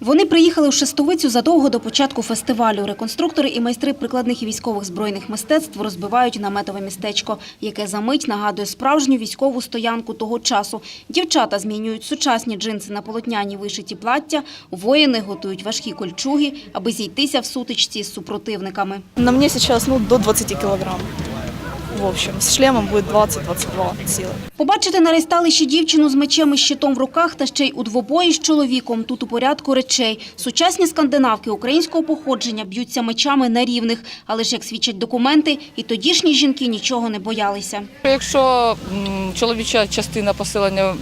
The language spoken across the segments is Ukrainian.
Вони приїхали в Шестовицю задовго до початку фестивалю. Реконструктори і майстри прикладних і військових збройних мистецтв розбивають наметове містечко, яке за мить нагадує справжню військову стоянку того часу. Дівчата змінюють сучасні джинси на полотняні вишиті плаття, воїни готують важкі кольчуги, аби зійтися в сутичці з супротивниками. На мне сейчас ну, до 20 килограмм. В общем, с шлемом будет 20-22 силы. Побачити на рейсталищі дівчину з мечем і щитом в руках та ще й у двобої з чоловіком тут у порядку речей. Сучасні скандинавки українського походження б'ються мечами на рівних, але ж, як свідчать документи, і тодішні жінки нічого не боялися. Якщо чоловіча частина поселення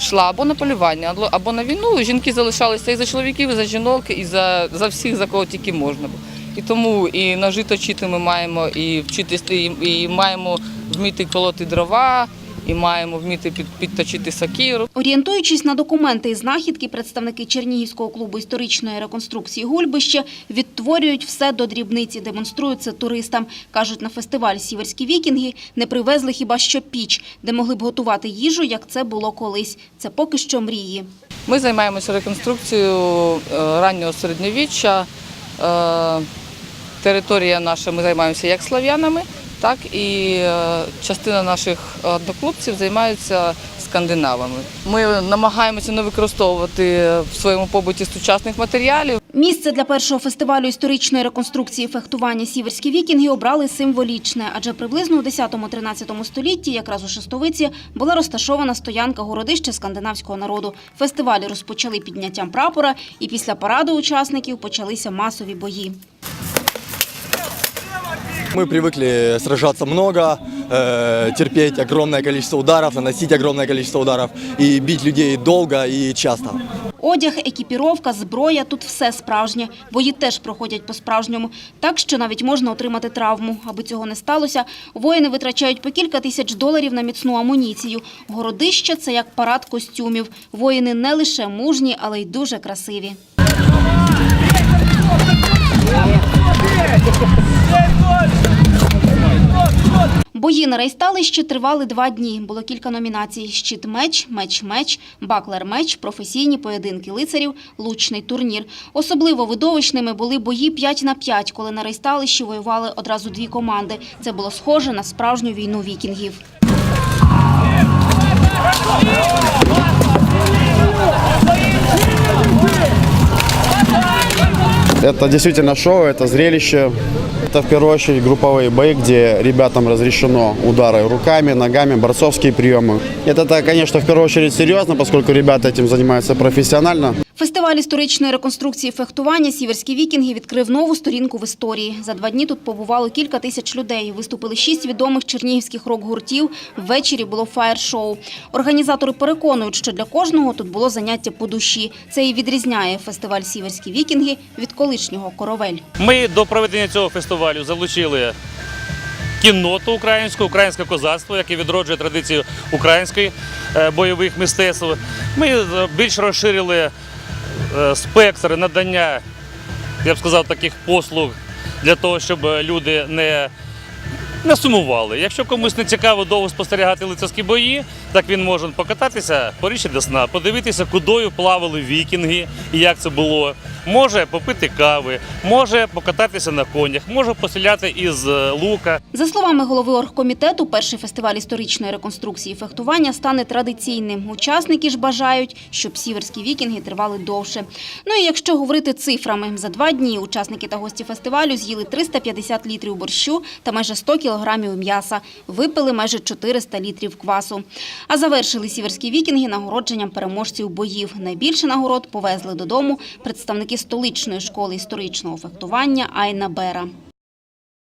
йшла або на полювання, або- або на війну, жінки залишалися і за чоловіків, і за жінок, і за, за всіх, за кого тільки можна. було. І тому і ножи точити ми маємо, і вчитись, і, і маємо вміти колоти дрова, і маємо вміти під, підточити сокиру. Орієнтуючись на документи і знахідки, представники Чернігівського клубу історичної реконструкції «Гульбище» відтворюють все до дрібниці, демонструють це туристам. Кажуть, на фестиваль «Сіверські вікінги» не привезли хіба що піч, де могли б готувати їжу, як це було колись. Це поки що мрії. Ми займаємося реконструкцією е, раннього середньовіччя. Територія наша, ми займаємося як слав'янами, так і е, частина наших одноклубців займаються скандинавами. Ми намагаємося не використовувати в своєму побуті сучасних матеріалів. Місце для першого фестивалю історичної реконструкції фехтування «Сіверські вікінги» обрали символічне, адже приблизно у 10-13 столітті, якраз у Шестовиці, була розташована стоянка городища скандинавського народу. Фестивалі розпочали підняттям прапора, і після параду учасників почалися масові бої. Мы привыкли сражаться много, э, терпеть огромное количество ударов, наносить огромное количество ударов и бить людей долго и часто. Одяг, екіпіровка, зброя – тут все справжнє. Бої теж проходять по-справжньому. Так, що навіть можна отримати травму. Аби цього не сталося, воїни витрачають по кілька тисяч доларів на міцну амуніцію. Городище – це як парад костюмів. Воїни не лише мужні, але й дуже красиві. Бої на рейсталищі тривали два дні. Було кілька номінацій: щит-меч, меч-меч, баклер-меч, професійні поєдинки лицарів, лучний турнір. Особливо видовищними були бої 5 на 5, коли на рейсталищі воювали одразу дві команди. Це було схоже на справжню війну вікінгів. Это действительно шоу, это зрелище. Это в первую очередь групповые бои, где ребятам разрешено удары руками, ногами, борцовские приемы. Это, конечно, в первую очередь серьезно, поскольку ребята этим занимаются профессионально. Фестиваль історичної реконструкції фехтування «Сіверські вікінги» відкрив нову сторінку в історії. За два дні тут побувало кілька тисяч людей. Виступили шість відомих чернігівських рок-гуртів. Ввечері було фаєр-шоу. Організатори переконують, що для кожного тут було заняття по душі. Це і відрізняє фестиваль «Сіверські вікінги» від колишнього «Коровель». Ми до проведення цього фестивалю залучили кінноту українську, українське козацтво, яке відроджує традицію української е, бойових мистецтв. Ми е, більш розширили спектр надання, я б сказав, таких послуг для того, щоб люди не, не сумували. Якщо комусь не цікаво довго спостерігати лицарські бої, так він може покататися по річці Десна, подивитися, кудою плавали вікінги і як це було. Може попити кави, може покататися на конях, може постріляти із е, лука. За словами голови оргкомітету, перший фестиваль історичної реконструкції фехтування стане традиційним. Учасники ж бажають, щоб сіверські вікінги тривали довше. Ну і якщо говорити цифрами, за два дні учасники та гості фестивалю з'їли 350 літрів борщу та майже 100 кілограмів м'яса, випили майже 400 літрів квасу. А завершили сіверські вікінги нагородженням переможців боїв. Найбільше нагород повезли додому представники столичної школи історичного фехтування Айна Бера.